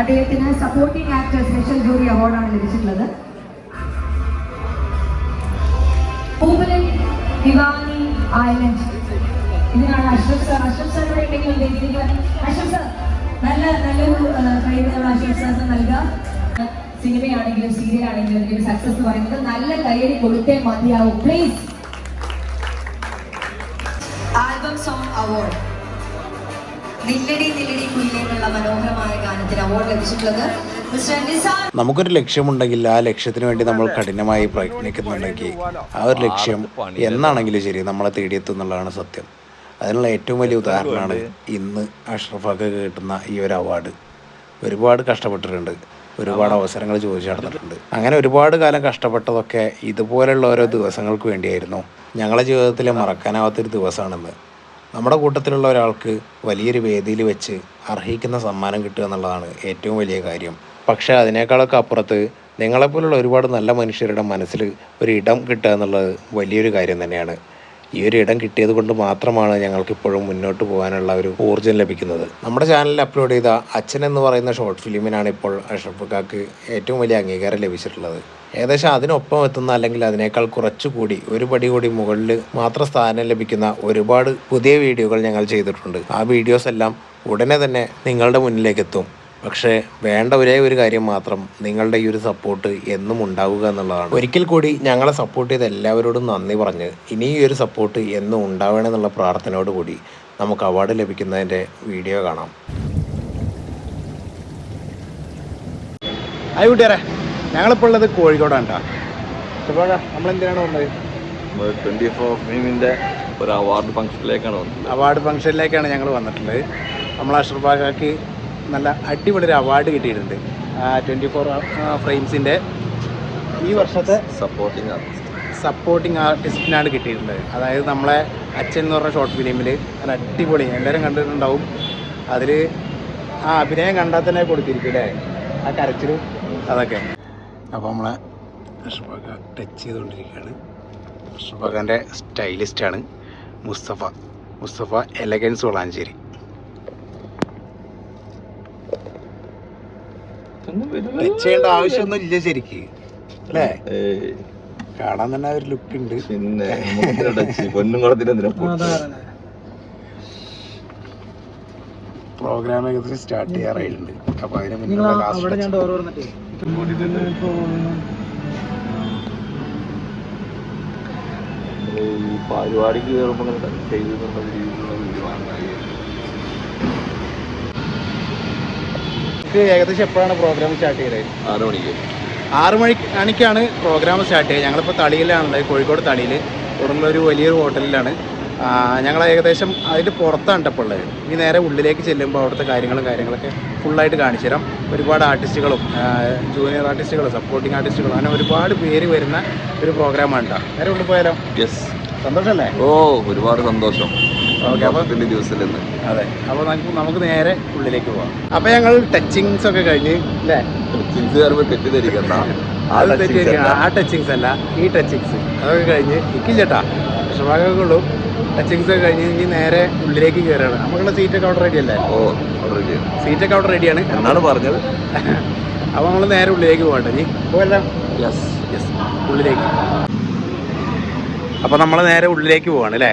അദ്ദേഹത്തിന് supporting actor special jury അവാർഡാണ് ലഭിച്ചിട്ടുള്ളത്. ദിവാനി ഐലൻഡ്. ഇതിനാണ് അഷ്റഫ് സർ. അഷ്റഫ് സർ ഇവിടെ ഉണ്ടെങ്കിൽ എഴുതിക്കുക. അഷ്റഫ് സർ നല്ല നല്ലൊരു കഴിവ് നമ്മൾ അഷ്റഫ് സാറിന് നൽകാം. സിനിമയാണെങ്കിലും സീരിയൽ ആണെങ്കിലും ഇതിന്റെ സക്സസ് പറയുന്നത് നല്ല കയ്യടി കൊടുത്തേ മതിയാവും. പ്ലീസ് ആൽബം സോങ് അവാർഡ് നില്ലടി നില്ലടി കുയിലേക്കുള്ള മനോഹരമായ ഗാനത്തിന് അവാർഡ് ലഭിച്ചിട്ടുള്ളത് നമുക്കൊരു ലക്ഷ്യമുണ്ടെങ്കിൽ ആ ലക്ഷ്യത്തിന് വേണ്ടി നമ്മൾ കഠിനമായി പ്രയത്നിക്കുന്നുണ്ടെങ്കിൽ ആ ഒരു ലക്ഷ്യം എന്നാണെങ്കിലും ശരി നമ്മളെ തേടിയെത്തും എന്നുള്ളതാണ് സത്യം. അതിനുള്ള ഏറ്റവും വലിയ ഉദാഹരണമാണ് ഇന്ന് അഷ്റഫാക്ക് കിട്ടുന്ന ഈ ഒരു അവാർഡ് ഒരുപാട് കഷ്ടപ്പെട്ടിട്ടുണ്ട്. ഒരുപാട് അവസരങ്ങൾ ചോദിച്ചു നടന്നിട്ടുണ്ട്. അങ്ങനെ ഒരുപാട് കാലം കഷ്ടപ്പെട്ടതൊക്കെ ഇതുപോലെയുള്ള ഓരോ ദിവസങ്ങൾക്ക് വേണ്ടിയായിരുന്നു. ഞങ്ങളുടെ ജീവിതത്തിലെ മറക്കാനാവാത്തൊരു ദിവസമാണെന്ന്. നമ്മുടെ കൂട്ടത്തിലുള്ള ഒരാൾക്ക് വലിയൊരു വേദിയിൽ വെച്ച് അർഹിക്കുന്ന സമ്മാനം കിട്ടുക എന്നുള്ളതാണ് ഏറ്റവും വലിയ കാര്യം. പക്ഷേ അതിനേക്കാളൊക്കെ അപ്പുറത്ത് നിങ്ങളെപ്പോലുള്ള ഒരുപാട് നല്ല മനുഷ്യരുടെ മനസ്സിൽ ഒരു ഇടം കിട്ടുക എന്നുള്ളത് വലിയൊരു കാര്യം തന്നെയാണ്. ഈ ഒരു ഇടം കിട്ടിയത് കൊണ്ട് മാത്രമാണ് ഞങ്ങൾക്ക് ഇപ്പോഴും മുന്നോട്ട് പോകാനുള്ള ഒരു ഊർജം ലഭിക്കുന്നത്. നമ്മുടെ ചാനലിൽ അപ്ലോഡ് ചെയ്ത അച്ഛൻ എന്ന് പറയുന്ന ഷോർട്ട് ഫിലിമിനാണ് ഇപ്പോൾ അഷ്റഫ് കാക്ക് ഏറ്റവും വലിയ അംഗീകാരം ലഭിച്ചിട്ടുള്ളത്. ഏകദേശം അതിനൊപ്പം എത്തുന്ന അല്ലെങ്കിൽ അതിനേക്കാൾ കുറച്ചുകൂടി ഒരു പടി കൂടി മുകളിൽ മാത്രം സ്ഥാനം ലഭിക്കുന്ന ഒരുപാട് പുതിയ വീഡിയോകൾ ഞങ്ങൾ ചെയ്തിട്ടുണ്ട്. ആ വീഡിയോസ് എല്ലാം ഉടനെ തന്നെ നിങ്ങളുടെ മുന്നിലേക്ക് എത്തും. പക്ഷേ വേണ്ട ഒരേ ഒരു കാര്യം മാത്രം നിങ്ങളുടെ ഈ ഒരു സപ്പോർട്ട് എന്നും ഉണ്ടാവുക എന്നുള്ളതാണ്. ഒരിക്കൽ കൂടി ഞങ്ങളെ സപ്പോർട്ട് ചെയ്ത എല്ലാവരോടും നന്ദി പറഞ്ഞ് ഇനി ഈ ഒരു സപ്പോർട്ട് എന്നും ഉണ്ടാവണമെന്നുള്ള പ്രാർത്ഥനയോട് കൂടി നമുക്ക് അവാർഡ് ലഭിക്കുന്നതിന്റെ വീഡിയോ കാണാം. ആയി കുട്ടിയാറെ ഞങ്ങളിപ്പോൾ ഉള്ളത് കോഴിക്കോടാണ് കേട്ടോ നമ്മൾ എന്തിനാണ് വന്നത്? ഫോർ ഒരു അവാർഡ് ഫംഗ്ഷനിലേക്കാണ് വന്നത്. അവാർഡ് ഫംഗ്ഷനിലേക്കാണ് ഞങ്ങൾ വന്നിട്ടുള്ളത്. നമ്മൾ അഷ്റഫാക്കാക്ക് നല്ല അടിപൊളി ഒരു അവാർഡ് കിട്ടിയിട്ടുണ്ട്. ട്വന്റി ഫോർ ഫ്രെയിംസിന്റെ ഈ വർഷത്തെ സപ്പോർട്ടിങ് ആർട്ടിസ്റ്റ് സപ്പോർട്ടിങ് ആർട്ടിസ്റ്റിനാണ് കിട്ടിയിട്ടുള്ളത്. അതായത് നമ്മളെ അച്ഛൻ എന്ന് പറഞ്ഞ ഷോർട്ട് ഫിലിമിൽ നല്ല അടിപൊളി. എല്ലാവരും കണ്ടിട്ടുണ്ടാവും. അതിൽ ആ അഭിനയം കണ്ടാൽ തന്നെ കൊടുത്തിരിക്കും അല്ലേ ആ കരച്ചിലും അതൊക്കെ. അപ്പോൾ നമ്മളെ ഷുബക ടച്ച് ചെയ്തുകൊണ്ടിരിക്കുകയാണ് ഷുബകന്റെ സ്റ്റൈലിസ്റ്റാണ് മുസ്തഫ. മുസ്തഫ എലഗൻസ് വളാഞ്ചേരി ടച്ച് ചെയ്യേണ്ട ആവശ്യമൊന്നും ഇല്ല ശരിക്ക്. അല്ലേ? കാണാൻ തന്നെ ഒരു ലുക്ക് ഉണ്ട്. പിന്നെ പൊന്നും കുളത്തിന്? പ്രോഗ്രാം ഏകദേശം സ്റ്റാർട്ട് ചെയ്യാറായിട്ടുണ്ട്. അപ്പൊ അതിന് മുന്നേ ഈ പരിപാടിക്ക് കയറുമ്പോൾ ചെയ്ത് എന്നുള്ള രീതിയിലുള്ള വീഡിയോ ആണ്. ഏകദേശം എപ്പോഴാണ് പ്രോഗ്രാം സ്റ്റാർട്ട് ചെയ്തത്? ആറ് മണിക്ക്. ആറ് മണി മണിക്കാണ് പ്രോഗ്രാം സ്റ്റാർട്ട് ചെയ്യുക ഞങ്ങളിപ്പോൾ തളിയിലാണുള്ളത് കോഴിക്കോട് തളിയിൽ ഇവിടെയുള്ള ഒരു വലിയൊരു ഹോട്ടലിലാണ്. ഞങ്ങൾ ഏകദേശം അതിന്റെ പുറത്താണ് ഇപ്പോൾ ഉള്ളത്. ഇനി നേരെ ഉള്ളിലേക്ക് ചെല്ലുമ്പോൾ അവിടുത്തെ കാര്യങ്ങളും കാര്യങ്ങളൊക്കെ ഫുള്ളായിട്ട് കാണിച്ചു തരാം. ഒരുപാട് ആർട്ടിസ്റ്റുകളും ജൂനിയർ ആർട്ടിസ്റ്റുകളും സപ്പോർട്ടിങ് ആർട്ടിസ്റ്റുകളും അങ്ങനെ ഒരുപാട് പേര് വരുന്ന ഒരു പ്രോഗ്രാമാണ് കേട്ടോ നേരെ ഉള്ളിൽ പോയാലോ? യെസ് സന്തോഷമല്ലേ ഓ ഒരുപാട് സന്തോഷം. സന്തോഷത്തിന്റെ ദിവസത്തിൽ നിന്ന്. അതെ അപ്പോൾ നമുക്ക് നമുക്ക് നേരെ ഉള്ളിലേക്ക് പോവാം. അപ്പോൾ ഞങ്ങൾ ടച്ചിങ്സ് ഒക്കെ കഴിഞ്ഞ് അല്ലേ? ചിങ്സ് കയറുമ്പോൾ തെറ്റിദ്ധരിക്കണ്ട. ആ അത് അല്ല. ആ ടച്ചിങ്സ് അല്ല ഈ ടച്ചിങ്സ്. അതൊക്കെ കഴിഞ്ഞ് ഇക്കില്ലേട്ടാ വിഷമാകൊക്കെ ഉള്ളൂ. ടച്ചിങ്സ് ഒക്കെ കഴിഞ്ഞ് ഇനി നേരെ ഉള്ളിലേക്ക് കയറുകയാണ്. നമുക്കുള്ള സീറ്റൊക്കെ അവിടെ റെഡി അല്ലേ? ഓ ഓൾറെഡി സീറ്റൊക്കെ അവിടെ റെഡിയാണ് എന്നാണ് പറഞ്ഞത്? അപ്പോൾ നമ്മൾ നേരെ ഉള്ളിലേക്ക് പോകട്ടെ നീ പോകല്ല യെസ് യെസ് ഉള്ളിലേക്ക്. അപ്പോൾ നമ്മൾ നേരെ ഉള്ളിലേക്ക് പോവാണ് അല്ലേ?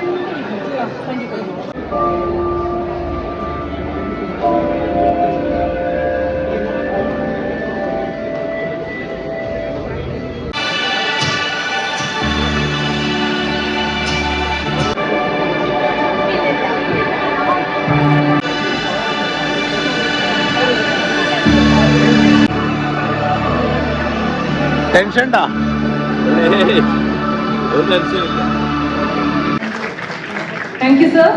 ടെൻഷൻ ഉണ്ടോ ഏയ്, ഒരു ടെൻഷനും ഇല്ല thank you sir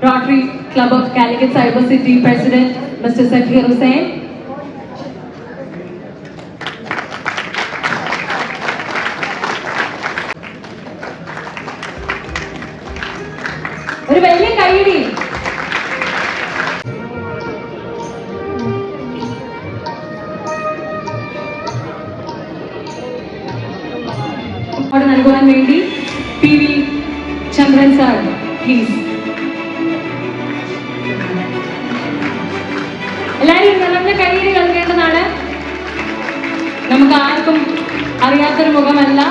Rotary Club of Calicut Cyber City President Mr. Zakir Hussain. ഒരു വലിയ കൈയടി. അവിടെ നൽകുവാൻ വേണ്ടി P V Chandran sir please എല്ലാവരും നല്ല കൈയ്യടി നൽകേണ്ടതാണ്. നമുക്ക് ആർക്കും അറിയാത്തൊരു മുഖമല്ല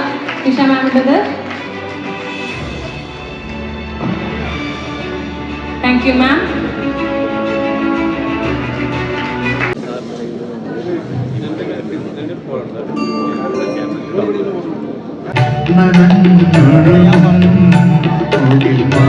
നിഷ മാമിന്റെത് താങ്ക് യു മാം ോ നിഴലോ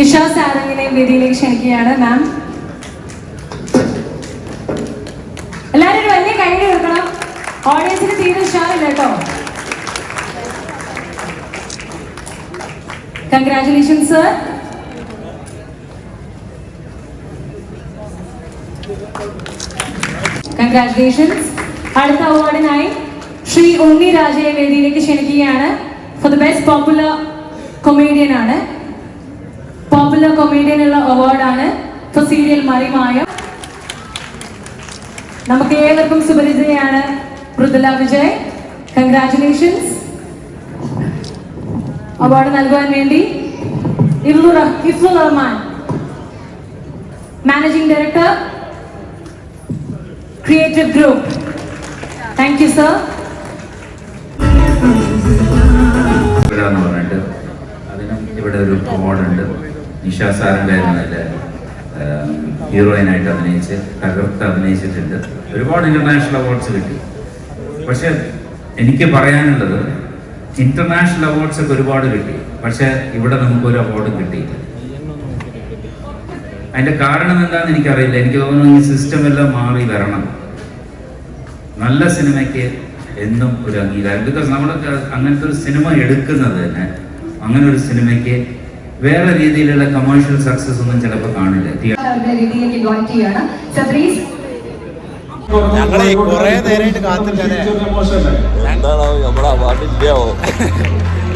നിഷ സാറിങ്ങിനെയും വേദിയിലേക്ക് ക്ഷണിക്കുകയാണ് മാം എല്ലാവരും ഒരു വലിയ കൈ കൊടുക്കണം. ഓഡിയൻസിന് തീരെ ഉഷാറില്ല കേട്ടോ. കൺഗ്രാറ്റുലേഷൻ സർ കൺഗ്രാറ്റുലേഷൻസ് അടുത്ത അവാർഡിനായി ശ്രീ ഉണ്ണി രാജയെ വേദിയിലേക്ക് ക്ഷണിക്കുകയാണ്. For the best popular comedian ആണ്. പോപ്പുലർ കൊമേഡിയനുള്ള അവാർഡാണ് ഫോർ സീരിയൽ മറിമായം നമുക്ക് ഏവർക്കും സുപരിചിതയാണ് മൃദുല വിജയ്. കൺഗ്രാറ്റുലേഷൻസ് അവാർഡ് നൽകുവാൻ വേണ്ടി Rahman. Managing director creative group thank you sir അതിനും ഇവിടെ ഒരു അവാർഡുണ്ട് നിഷ സാറിന്റെ അതിൽ ഹീറോയിനായിട്ട് അഭിനയിച്ച് തകർത്ത് അഭിനയിച്ചിട്ടുണ്ട്. ഒരുപാട് ഇന്റർനാഷണൽ അവാർഡ്സ് കിട്ടി. പക്ഷെ എനിക്ക് പറയാനുള്ളത് ഇന്റർനാഷണൽ അവാർഡ്സ് ഒക്കെ ഒരുപാട് കിട്ടി. പക്ഷെ ഇവിടെ നമുക്ക് ഒരു അവാർഡും കിട്ടിയില്ല. അതിന്റെ കാരണം എന്താണെന്ന് എനിക്കറിയില്ല. എനിക്ക് തോന്നുന്നു ഈ സിസ്റ്റം എല്ലാം മാറി വരണം. നല്ല സിനിമയ്ക്ക് എന്നും ഒരു അംഗീകാരം. ബിക്കോസ് നമ്മളൊക്കെ അങ്ങനത്തെ ഒരു സിനിമ എടുക്കുന്നത് തന്നെ അങ്ങനെ ഒരു സിനിമയ്ക്ക് വേറെ രീതിയിലുള്ള കമേഴ്ഷ്യൽ സക്സസ് ഒന്നും ചിലപ്പോൾ കാണില്ല. ഞങ്ങളെ കുറെ നേരമായിട്ട് കാത്തിരിക്കാനേ.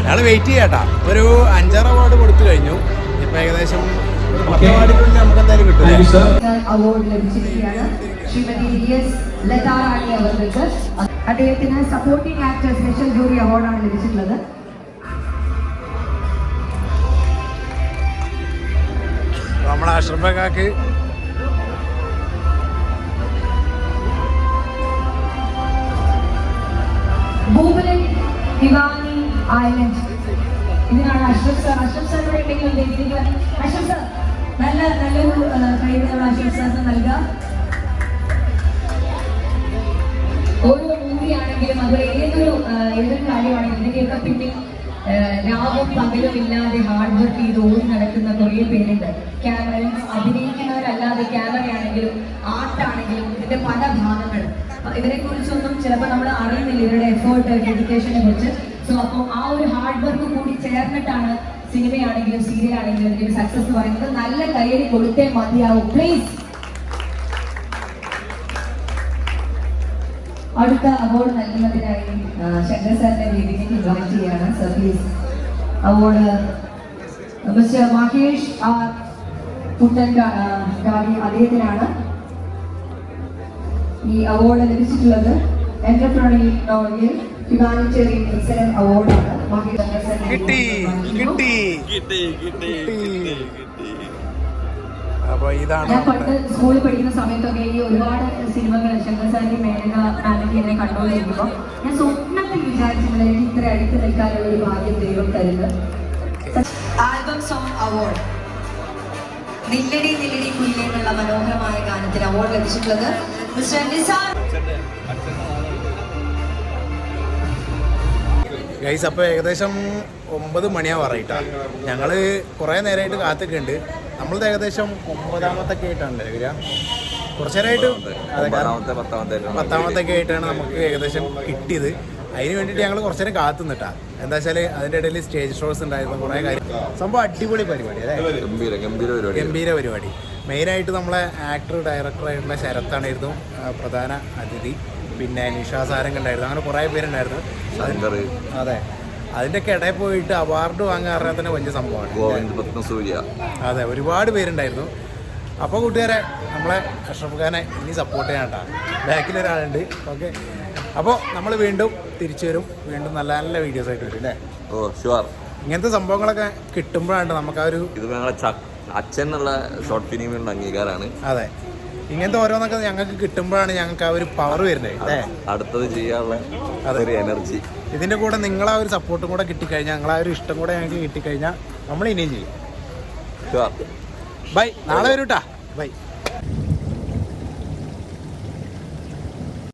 ഞങ്ങൾ വെയിറ്റ് ചെയ്യാട്ടാ. ഒരു അഞ്ചാറ് അവാർഡ് കൊടുത്തു കഴിഞ്ഞു. ഇപ്പൊ ഏകദേശം പത്ത് അവാർഡിനുള്ളിൽ നമുക്ക് എന്തായാലും കിട്ടും. അദ്ദേഹത്തിന് സപ്പോർട്ടിംഗ് ആക്ടർ സ്പെഷ്യൽ ജൂറി അവാർഡാണ് ലഭിച്ചിട്ടുള്ളത്. അഷ്റഫക്കാക്ക് ദിവാനി ഐലൻഡ്. ഇതിനാണ് നല്ല ഓരോ മൂവിയാണെങ്കിലും അതുപോലെ ഏതൊരു ഏതൊരു കാര്യമാണെങ്കിലും ഇതിന്റെയൊക്കെ പിന്നിൽ രാവും പകലും ഇല്ലാതെ ഹാർഡ് വർക്ക് ചെയ്ത് ഓടി നടക്കുന്ന കുറേ പേരുണ്ട്. ക്യാമറ അഭിനയിക്കുന്നവരല്ലാതെ ക്യാമറയാണെങ്കിലും ആർട്ടാണെങ്കിലും ഇതിന്റെ പല ഭാഗങ്ങൾ. ഇവരെ കുറിച്ചൊന്നും ചിലപ്പോൾ നമ്മൾ അറിയുന്നില്ല ഇവരുടെ എഫേർട്ട് ഡെഡിക്കേഷനെ കുറിച്ച്. സോ അപ്പോൾ ആ ഒരു ഹാർഡ് വർക്ക് കൂടി ചേർന്നിട്ടാണ് സിനിമയാണെങ്കിലും സീരിയൽ ആണെങ്കിലും സക്സസ് പറയുന്നത്. നല്ല കയ്യിൽ കൊടുത്തേ മതിയാവും. പ്ലീസ് അടുത്ത അവാർഡ് നൽകുന്നതിനായി ശങ്കർ സാറിന്റെ വേദിയിലേക്ക് ഇൻവൈറ്റ് ചെയ്യാണ്. Sir please award mister Mahesh R Kuttan ഗാഡി അദ്ദേഹത്തിനാണ് ഈ അവാർഡ് ലഭിച്ചിട്ടുള്ളത്. എന്റർപ്രണറിയൽ ഹ്യൂമാനിറ്റേറിയൻ എക്സലന്റ് അവാർഡാണ് മഹേഷ് ശങ്കർ സാറിന്റെ കിട്ടി കിട്ടി കിട്ടി കിട്ടി. അപ്പോൾ ഇതാണ് സ്കൂളിൽ പഠിക്കുന്ന സമയത്തൊക്കെ ഈ ഒരുപാട് സിനിമകൾ ശങ്കർ സാരി മേനക മാനകി എന്നെ കണ്ടുകൊണ്ടിരിക്കുമ്പോൾ ഞാൻ സ്വപ്നത്തിൽ വിചാരിച്ചിട്ടുണ്ട് എനിക്ക് ഇത്ര അടുത്ത് നിൽക്കാനുള്ള ഒരു ഭാഗ്യം ദൈവം തരുന്നത് ആൽബം സോങ് അവാർഡ്. നില്ലടി നില്ലടി കുയിലെ എന്നുള്ള മനോഹരമായ ഗാനത്തിന് അവാർഡ് ലഭിച്ചിട്ടുള്ളത് മിസ്റ്റർ നിസാർ ഗൈസ് അപ്പോൾ ഏകദേശം ഒമ്പത് മണിയാ പറയട്ടാ ഞങ്ങൾ കുറേ നേരമായിട്ട് കാത്തൊക്കെയുണ്ട് നമ്മളത് ഏകദേശം ഒമ്പതാമത്തെ ആയിട്ടാണ് വരിക? കുറച്ച് നേരമായിട്ട് അതെ കാരണം പത്താമത്തെ ഒക്കെ ആയിട്ടാണ് നമുക്ക് ഏകദേശം കിട്ടിയത്. അതിന് വേണ്ടിയിട്ട് ഞങ്ങൾ കുറച്ചു നേരം കാത്തു എന്താ വെച്ചാൽ അതിന്റെ ഇടയിൽ സ്റ്റേജ് ഷോസ് ഉണ്ടായിരുന്നു കുറേ കാര്യം. സംഭവം അടിപൊളി പരിപാടി അല്ലേ? ഗംഭീര പരിപാടി. മെയിനായിട്ട് നമ്മളെ ആക്ടർ ഡയറക്ടറായിട്ടുള്ള ശരത്താണായിരുന്നു പ്രധാന അതിഥി. പിന്നെ നിഷാ സാരംഗ് ഉണ്ടായിരുന്നു അങ്ങനെ കുറേ പേരുണ്ടായിരുന്നു. അതെ. അതിന്റെയൊക്കെ കിടയിൽ പോയിട്ട് അവാർഡ് വാങ്ങാൻ പറഞ്ഞാൽ തന്നെ വലിയ സംഭവമാണ്. ഗോവിന്ദ് പത്മസൂര്യ. അതെ ഒരുപാട് പേരുണ്ടായിരുന്നു. അപ്പോൾ കൂട്ടുകാരെ നമ്മളെ അഷ്റഫ് ഖാനെ ഇനി സപ്പോർട്ട് ബാക്കിൽ ഒരാളുണ്ട്. ഓക്കെ അപ്പോൾ നമ്മൾ വീണ്ടും തിരിച്ചു വരും. വീണ്ടും നല്ല നല്ല വീഡിയോസ് ആയിട്ട് വരും അല്ലേ ഓ ഷുവർ ഇങ്ങനത്തെ സംഭവങ്ങളൊക്കെ കിട്ടുമ്പോഴാണ് നമുക്ക് ആ ഒരു ഇത് ഞങ്ങളെ അച്ഛൻ എന്നുള്ള ഷോർട്ട് ഫിലിമിനുള്ള അംഗീകാരമാണ് അതെ. ഇങ്ങനത്തെ ഓരോന്നൊക്കെ ഞങ്ങൾക്ക് കിട്ടുമ്പോഴാണ് ഞങ്ങൾക്ക് ആ ഒരു പവർ വരുന്നത് അടുത്തത് ചെയ്യാനുള്ള ഒരു എനർജി ഇതിന്റെ കൂടെ നിങ്ങളെ ആ ഒരു സപ്പോർട്ടും കൂടെ കിട്ടിക്കഴിഞ്ഞാൽ ഞങ്ങളെ ഒരു ഇഷ്ടം കൂടെ ഞങ്ങൾക്ക് കിട്ടിക്കഴിഞ്ഞാൽ നമ്മൾ ഇനിയും ചെയ്യും. ബൈ നാളെ വരൂട്ടാ. ബൈ